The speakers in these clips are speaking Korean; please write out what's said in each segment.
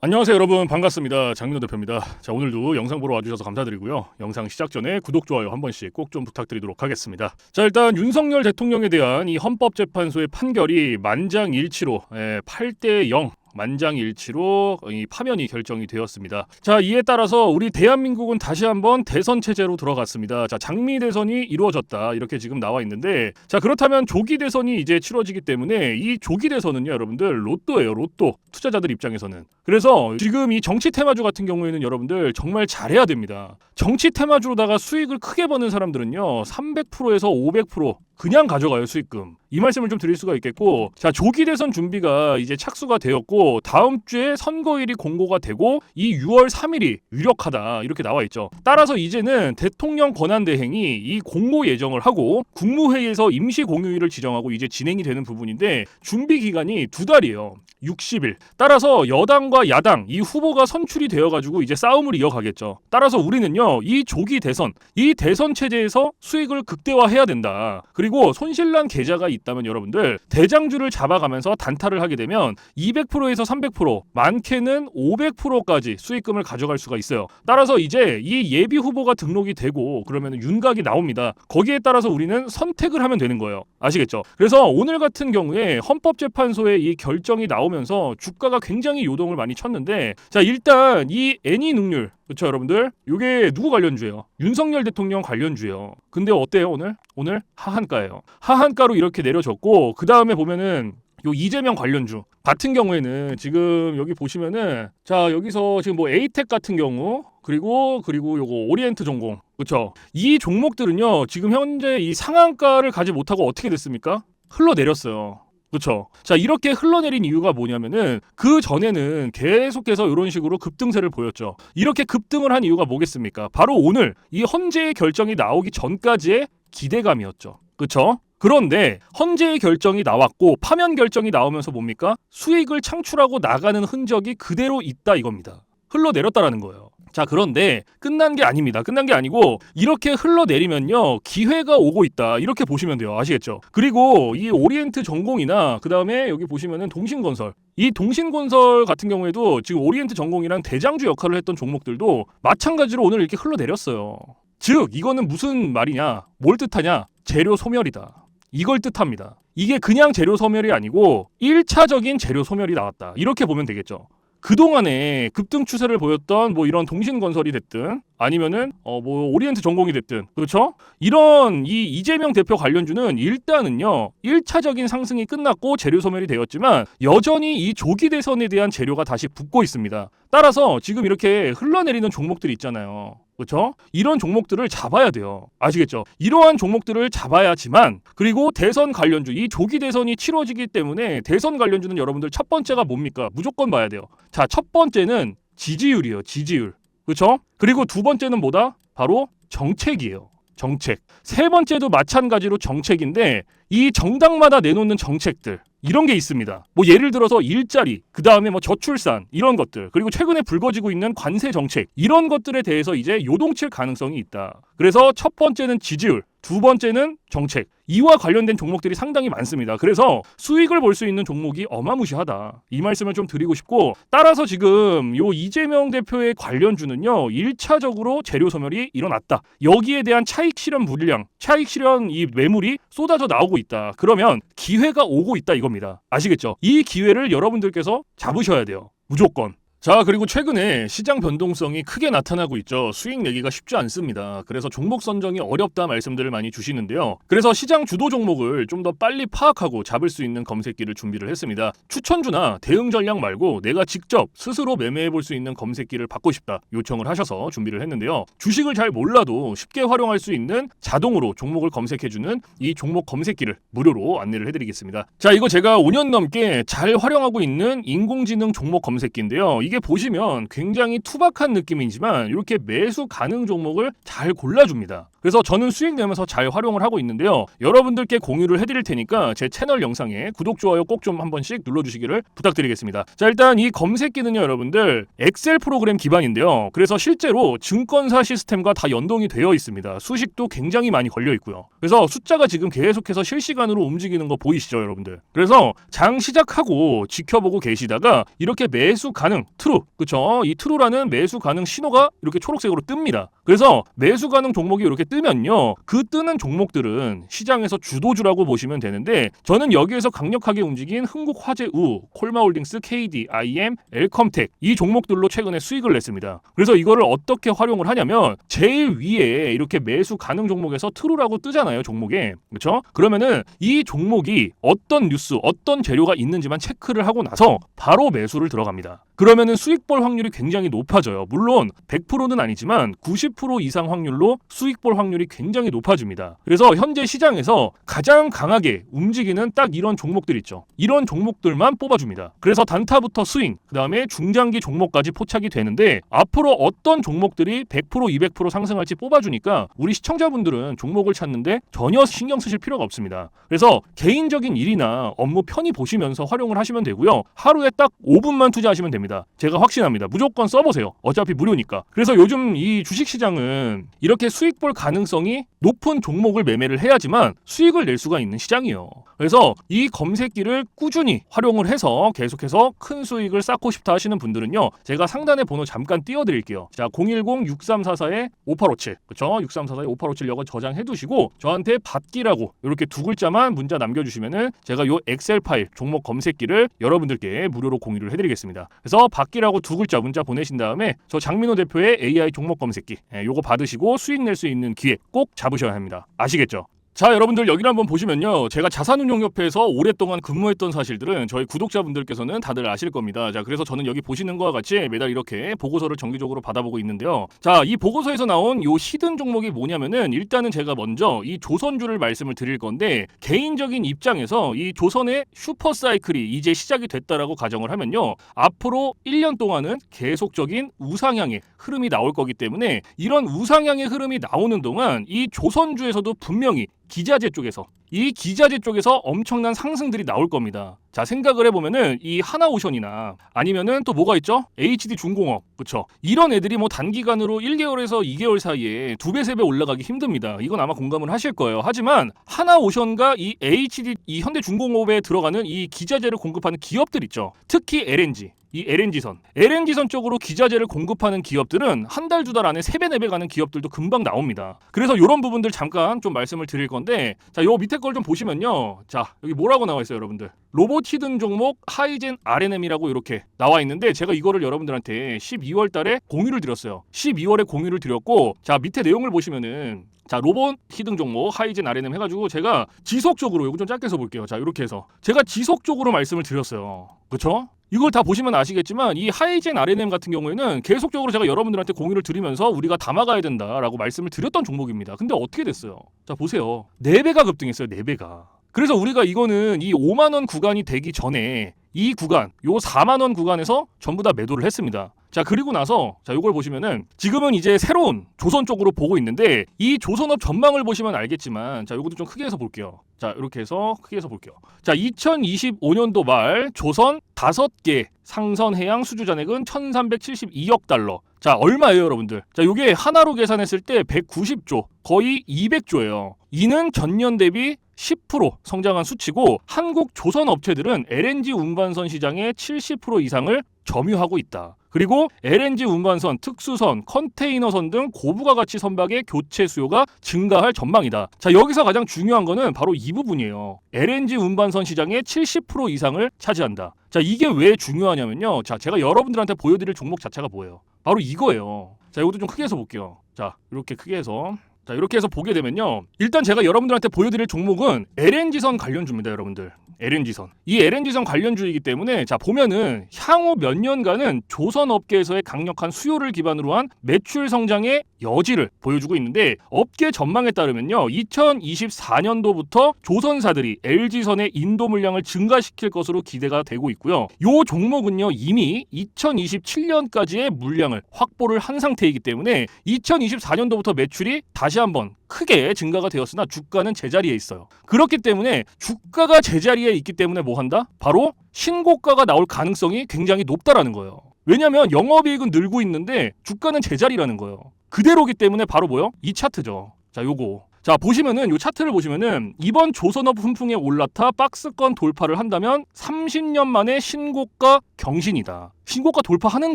안녕하세요 여러분. 반갑습니다. 장민호 대표입니다. 자 오늘도 영상 보러 와주셔서 감사드리고요. 영상 시작 전에 구독 좋아요 한 번씩 꼭 좀 부탁드리도록 하겠습니다. 자 일단 윤석열 대통령에 대한 이 헌법재판소의 판결이 만장일치로 예, 8대 0 만장일치로 이 파면이 결정이 되었습니다. 자, 이에 따라서 우리 대한민국은 다시 한번 대선 체제로 들어갔습니다. 자, 장미 대선이 이루어졌다. 이렇게 지금 나와 있는데 자, 그렇다면 조기 대선이 이제 치러지기 때문에 이 조기 대선은요, 여러분들 로또예요, 로또. 투자자들 입장에서는. 그래서 지금 이 정치 테마주 같은 경우에는 여러분들 정말 잘해야 됩니다. 정치 테마주로다가 수익을 크게 버는 사람들은요, 300%에서 500% 그냥 가져가요 수익금 이 말씀을 좀 드릴 수가 있겠고 자 조기 대선 준비가 이제 착수가 되었고 다음 주에 선거일이 공고가 되고 이 6월 3일이 유력하다 이렇게 나와 있죠 따라서 이제는 대통령 권한 대행이 이 공모 예정을 하고 국무회의에서 임시 공휴일을 지정하고 이제 진행이 되는 부분인데 준비 기간이 두 달이에요 60일. 따라서 여당과 야당 이 후보가 선출이 되어 가지고 이제 싸움을 이어가겠죠. 따라서 우리는요. 이 조기 대선, 이 대선 체제에서 수익을 극대화해야 된다. 그리고 손실난 계좌가 있다면 여러분들 대장주를 잡아가면서 단타를 하게 되면 200%에서 300%, 많게는 500%까지 수익금을 가져갈 수가 있어요. 따라서 이제 이 예비 후보가 등록이 되고 그러면 윤곽이 나옵니다. 거기에 따라서 우리는 선택을 하면 되는 거예요. 아시겠죠? 그래서 오늘 같은 경우에 헌법재판소의 이 결정이 나오면서 주가가 굉장히 요동을 많이 쳤는데 자 일단 이 애니 능률 그렇죠 여러분들? 이게 누구 관련주예요? 윤석열 대통령 관련주예요. 근데 어때요 오늘? 오늘 하한가예요. 하한가로 이렇게 내려졌고 그 다음에 보면은 요 이재명 관련주 같은 경우에는 지금 여기 보시면은 자 여기서 지금 뭐 에이텍 같은 경우 그리고 그리고 요거 오리엔트 전공. 그렇죠 이 종목들은요 지금 현재 이 상한가를 가지 못하고 어떻게 됐습니까? 흘러내렸어요 그렇죠. 자 이렇게 흘러내린 이유가 뭐냐면은 그 전에는 계속해서 이런 식으로 급등세를 보였죠. 이렇게 급등을 한 이유가 뭐겠습니까? 바로 오늘 이 헌재의 결정이 나오기 전까지의 기대감이었죠. 그렇죠? 그런데 헌재의 결정이 나왔고 파면 결정이 나오면서 뭡니까? 수익을 창출하고 나가는 흔적이 그대로 있다 이겁니다. 흘러내렸다라는 거예요. 자, 그런데 끝난 게 아닙니다. 끝난 게 아니고 이렇게 흘러내리면요. 기회가 오고 있다. 이렇게 보시면 돼요. 아시겠죠? 그리고 이 오리엔트 전공이나 그다음에 여기 보시면은 동신건설. 이 동신건설 같은 경우에도 지금 오리엔트 전공이랑 대장주 역할을 했던 종목들도 마찬가지로 오늘 이렇게 흘러내렸어요. 즉, 이거는 무슨 말이냐? 뭘 뜻하냐? 재료 소멸이다. 이걸 뜻합니다. 이게 그냥 재료 소멸이 아니고 1차적인 재료 소멸이 나왔다. 이렇게 보면 되겠죠. 그동안에 급등 추세를 보였던 뭐 이런 동신건설이 됐든 아니면은 어 뭐 오리엔트 전공이 됐든 그렇죠? 이런 이 이재명 대표 관련주는 일단은요 1차적인 상승이 끝났고 재료 소멸이 되었지만 여전히 이 조기 대선에 대한 재료가 다시 붙고 있습니다. 따라서 지금 이렇게 흘러내리는 종목들이 있잖아요. 그렇죠? 이런 종목들을 잡아야 돼요. 아시겠죠? 이러한 종목들을 잡아야지만 그리고 대선 관련주 이 조기 대선이 치러지기 때문에 대선 관련주는 여러분들 첫 번째가 뭡니까? 무조건 봐야 돼요. 자, 첫 번째는 지지율이에요. 지지율. 그렇죠? 그리고 두 번째는 뭐다? 바로 정책이에요. 정책. 세 번째도 마찬가지로 정책인데 이 정당마다 내놓는 정책들 이런 게 있습니다. 뭐 예를 들어서 일자리, 그 다음에 뭐 저출산 이런 것들, 그리고 최근에 불거지고 있는 관세 정책 이런 것들에 대해서 이제 요동칠 가능성이 있다. 그래서 첫 번째는 지지율, 두 번째는 정책. 이와 관련된 종목들이 상당히 많습니다. 그래서 수익을 볼 수 있는 종목이 어마무시하다. 이 말씀을 좀 드리고 싶고 따라서 지금 요 이재명 대표의 관련주는요. 1차적으로 재료 소멸이 일어났다. 여기에 대한 차익 실현 물량, 차익 실현 이 매물이 쏟아져 나오고 있다. 그러면 기회가 오고 있다 이겁니다. 아시겠죠? 이 기회를 여러분들께서 잡으셔야 돼요. 무조건. 자, 그리고 최근에 시장 변동성이 크게 나타나고 있죠. 수익 내기가 쉽지 않습니다. 그래서 종목 선정이 어렵다 말씀들을 많이 주시는데요. 그래서 시장 주도 종목을 좀 더 빨리 파악하고 잡을 수 있는 검색기를 준비를 했습니다. 추천주나 대응 전략 말고 내가 직접 스스로 매매해 볼 수 있는 검색기를 받고 싶다 요청을 하셔서 준비를 했는데요. 주식을 잘 몰라도 쉽게 활용할 수 있는 자동으로 종목을 검색해 주는 이 종목 검색기를 무료로 안내를 해 드리겠습니다. 자, 이거 제가 5년 넘게 잘 활용하고 있는 인공지능 종목 검색기인데요. 이게 보시면 굉장히 투박한 느낌이지만 이렇게 매수 가능 종목을 잘 골라줍니다. 그래서 저는 수익 내면서 잘 활용을 하고 있는데요. 여러분들께 공유를 해드릴 테니까 제 채널 영상에 구독, 좋아요 꼭 좀 한 번씩 눌러주시기를 부탁드리겠습니다. 자, 일단 이 검색기는요, 여러분들 엑셀 프로그램 기반인데요. 그래서 실제로 증권사 시스템과 다 연동이 되어 있습니다. 수식도 굉장히 많이 걸려 있고요. 그래서 숫자가 지금 계속해서 실시간으로 움직이는 거 보이시죠, 여러분들? 그래서 장 시작하고 지켜보고 계시다가 이렇게 매수 가능 트루 그쵸? 이 트루라는 매수 가능 신호가 이렇게 초록색으로 뜹니다. 그래서 매수 가능 종목이 이렇게 뜨면요 그 뜨는 종목들은 시장에서 주도주라고 보시면 되는데 저는 여기에서 강력하게 움직인 흥국 화재우 콜마홀딩스 KD IM 엘컴텍 이 종목들로 최근에 수익을 냈습니다. 그래서 이거를 어떻게 활용을 하냐면 제일 위에 이렇게 매수 가능 종목에서 트루라고 뜨잖아요 종목에. 그렇죠 그러면은 이 종목이 어떤 뉴스 어떤 재료가 있는지만 체크를 하고 나서 바로 매수를 들어갑니다 그러면은 수익 볼 확률이 굉장히 높아져요. 물론 100%는 아니지만 90% 이상 확률로 수익 볼 확률이 굉장히 높아집니다. 그래서 현재 시장에서 가장 강하게 움직이는 딱 이런 종목들 있죠. 이런 종목들만 뽑아줍니다. 그래서 단타부터 스윙, 그 다음에 중장기 종목까지 포착이 되는데 앞으로 어떤 종목들이 100% 200% 상승할지 뽑아주니까 우리 시청자분들은 종목을 찾는데 전혀 신경 쓰실 필요가 없습니다. 그래서 개인적인 일이나 업무 편히 보시면서 활용을 하시면 되고요. 하루에 딱 5분만 투자하시면 됩니다. 제가 확신합니다. 무조건 써보세요. 어차피 무료니까. 그래서 요즘 이 주식시장은 이렇게 수익 볼 가능성이 높은 종목을 매매를 해야지만 수익을 낼 수가 있는 시장이에요. 그래서 이 검색기를 꾸준히 활용을 해서 계속해서 큰 수익을 쌓고 싶다 하시는 분들은요. 제가 상단에 번호 잠깐 띄워드릴게요. 자, 010-6344-5857. 그쵸? 6344-5857 여거 저장해 두시고 저한테 받기라고 이렇게 두 글자만 문자 남겨주시면은 제가 요 엑셀 파일 종목 검색기를 여러분들께 무료로 공유를 해드리겠습니다. 그래서 받기라고 두 글자 문자 보내신 다음에 저 장민호 대표의 AI 종목 검색기 예, 요거 받으시고 수익 낼 수 있는 기회 꼭 잡으셔야 합니다. 아시겠죠? 자 여러분들 여기를 한번 보시면요. 제가 자산운용협회에서 오랫동안 근무했던 사실들은 저희 구독자분들께서는 다들 아실 겁니다. 자 그래서 저는 여기 보시는 것과 같이 매달 이렇게 보고서를 정기적으로 받아보고 있는데요. 자 이 보고서에서 나온 요 히든 종목이 뭐냐면은 일단은 제가 먼저 이 조선주를 말씀을 드릴 건데 개인적인 입장에서 이 조선의 슈퍼사이클이 이제 시작이 됐다라고 가정을 하면요. 앞으로 1년 동안은 계속적인 우상향의 흐름이 나올 거기 때문에 이런 우상향의 흐름이 나오는 동안 이 조선주에서도 분명히 기자재 쪽에서 이 기자재 쪽에서 엄청난 상승들이 나올 겁니다. 자 생각을 해보면은 이 하나오션이나 아니면은 또 뭐가 있죠? HD 중공업 그쵸? 이런 애들이 뭐 단기간으로 1개월에서 2개월 사이에 두 배 세 배 올라가기 힘듭니다. 이건 아마 공감을 하실 거예요. 하지만 하나오션과 이 HD 이 현대 중공업에 들어가는 이 기자재를 공급하는 기업들 있죠. 특히 LNG 이 LNG선, LNG선 쪽으로 기자재를 공급하는 기업들은 한 달 두 달 안에 세 배 네 배 가는 기업들도 금방 나옵니다. 그래서 이런 부분들 잠깐 좀 말씀을 드릴 건데, 자, 요 밑에 걸 좀 보시면요. 자, 여기 뭐라고 나와 있어요, 여러분들? 로봇 히든 종목 하이젠 RNM이라고 이렇게 나와 있는데, 제가 이거를 여러분들한테 12월 달에 공유를 드렸어요. 12월에 공유를 드렸고, 자, 밑에 내용을 보시면은 자 로봇 히든 종목 하이젠 RNM 해가지고 제가 지속적으로 요거 좀 짧게 써볼게요. 자 이렇게 해서 제가 지속적으로 말씀을 드렸어요. 그렇죠? 이걸 다 보시면 아시겠지만 이 하이젠 RNM 같은 경우에는 계속적으로 제가 여러분들한테 공유를 드리면서 우리가 담아가야 된다라고 말씀을 드렸던 종목입니다. 근데 어떻게 됐어요? 자 보세요. 4배가 급등했어요. 4배가. 그래서 우리가 이거는 이 5만 원 구간이 되기 전에 이 구간, 요 4만 원 구간에서 전부 다 매도를 했습니다. 자 그리고 나서 자 요걸 보시면은 지금은 이제 새로운 조선 쪽으로 보고 있는데 이 조선업 전망을 보시면 알겠지만 자 요것도 좀 크게 해서 볼게요. 자 이렇게 해서 크게 해서 볼게요. 자 2025년도 말 조선 다섯 개 상선 해양 수주 잔액은 1,372억 달러. 자 얼마예요 여러분들? 자 요게 하나로 계산했을 때 190조 거의 200조예요. 이는 전년 대비 10% 성장한 수치고 한국 조선 업체들은 LNG 운반선 시장의 70% 이상을 점유하고 있다. 그리고 LNG 운반선, 특수선, 컨테이너선 등 고부가 가치 선박의 교체 수요가 증가할 전망이다. 자, 여기서 가장 중요한 거는 바로 이 부분이에요. LNG 운반선 시장의 70% 이상을 차지한다. 자, 이게 왜 중요하냐면요. 자, 제가 여러분들한테 보여드릴 종목 자체가 뭐예요? 바로 이거예요. 자, 이것도 좀 크게 해서 볼게요. 자, 이렇게 크게 해서 자 이렇게 해서 보게 되면요. 일단 제가 여러분들한테 보여드릴 종목은 LNG선 관련주입니다 여러분들. LNG선. 이 LNG선 관련주이기 때문에 자 보면은 향후 몇 년간은 조선 업계에서의 강력한 수요를 기반으로 한 매출 성장의 여지를 보여주고 있는데 업계 전망에 따르면요. 2024년도부터 조선사들이 LG선의 인도 물량을 증가시킬 것으로 기대가 되고 있고요. 요 종목은요. 이미 2027년까지의 물량을 확보를 한 상태이기 때문에 2024년도부터 매출이 다시 한번 크게 증가가 되었으나 주가는 제자리에 있어요. 그렇기 때문에 주가가 제자리에 있기 때문에 뭐 한다? 바로 신고가가 나올 가능성이 굉장히 높다라는 거예요. 왜냐하면 영업이익은 늘고 있는데 주가는 제자리라는 거예요. 그대로기 때문에 바로 뭐요? 이 차트죠. 자, 요거. 자, 자 보시면은 요 차트를 보시면은 이번 조선업 훈풍에 올라타 박스권 돌파를 한다면 30년 만에 신고가 경신이다. 신고가 돌파하는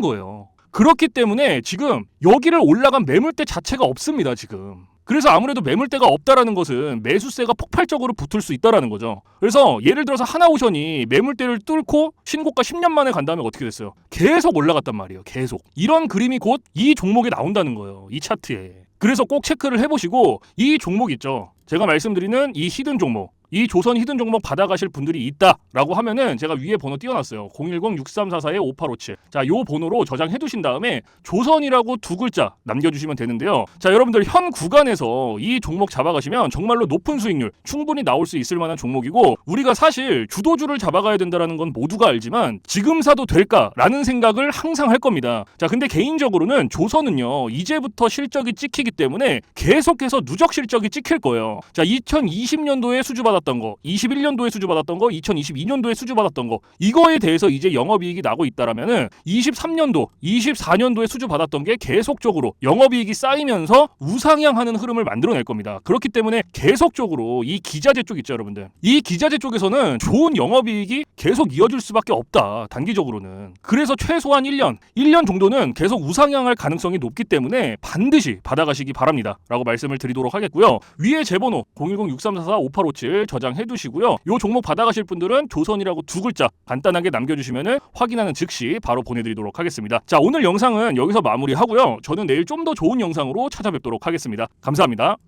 거예요. 그렇기 때문에 지금 여기를 올라간 매물대 자체가 없습니다 지금. 그래서 아무래도 매물대가 없다라는 것은 매수세가 폭발적으로 붙을 수 있다라는 거죠. 그래서 예를 들어서 하나오션이 매물대를 뚫고 신고가 10년 만에 간 다음에 어떻게 됐어요? 계속 올라갔단 말이에요. 계속. 이런 그림이 곧 이 종목에 나온다는 거예요. 이 차트에. 그래서 꼭 체크를 해보시고 이 종목 있죠. 제가 말씀드리는 이 히든 종목. 이 조선 히든 종목 받아가실 분들이 있다라고 하면은 제가 위에 번호 띄워놨어요. 010-6344-5857. 자, 요 번호로 저장해 두신 다음에 조선이라고 두 글자 남겨주시면 되는데요. 자, 여러분들 현 구간에서 이 종목 잡아가시면 정말로 높은 수익률 충분히 나올 수 있을 만한 종목이고 우리가 사실 주도주를 잡아가야 된다라는 건 모두가 알지만 지금 사도 될까라는 생각을 항상 할 겁니다. 자, 근데 개인적으로는 조선은요 이제부터 실적이 찍히기 때문에 계속해서 누적 실적이 찍힐 거예요. 자, 2020년도에 수주받 았던 거, 21년도에 수주받았던 거, 2022년도에 수주받았던 거 이거에 대해서 이제 영업이익이 나고 있다라면은 23년도, 24년도에 수주받았던 게 계속적으로 영업이익이 쌓이면서 우상향하는 흐름을 만들어낼 겁니다. 그렇기 때문에 계속적으로 이 기자재 쪽 있죠, 여러분들. 이 기자재 쪽에서는 좋은 영업이익이 계속 이어질 수밖에 없다. 단기적으로는. 그래서 최소한 1년, 1년 정도는 계속 우상향할 가능성이 높기 때문에 반드시 받아가시기 바랍니다. 라고 말씀을 드리도록 하겠고요. 위에 제 번호 010-6344-5857 저장해 두시고요. 요 종목 받아가실 분들은 조선이라고 두 글자 간단하게 남겨주시면 확인하는 즉시 바로 보내드리도록 하겠습니다. 자, 오늘 영상은 여기서 마무리하고요. 저는 내일 좀 더 좋은 영상으로 찾아뵙도록 하겠습니다. 감사합니다.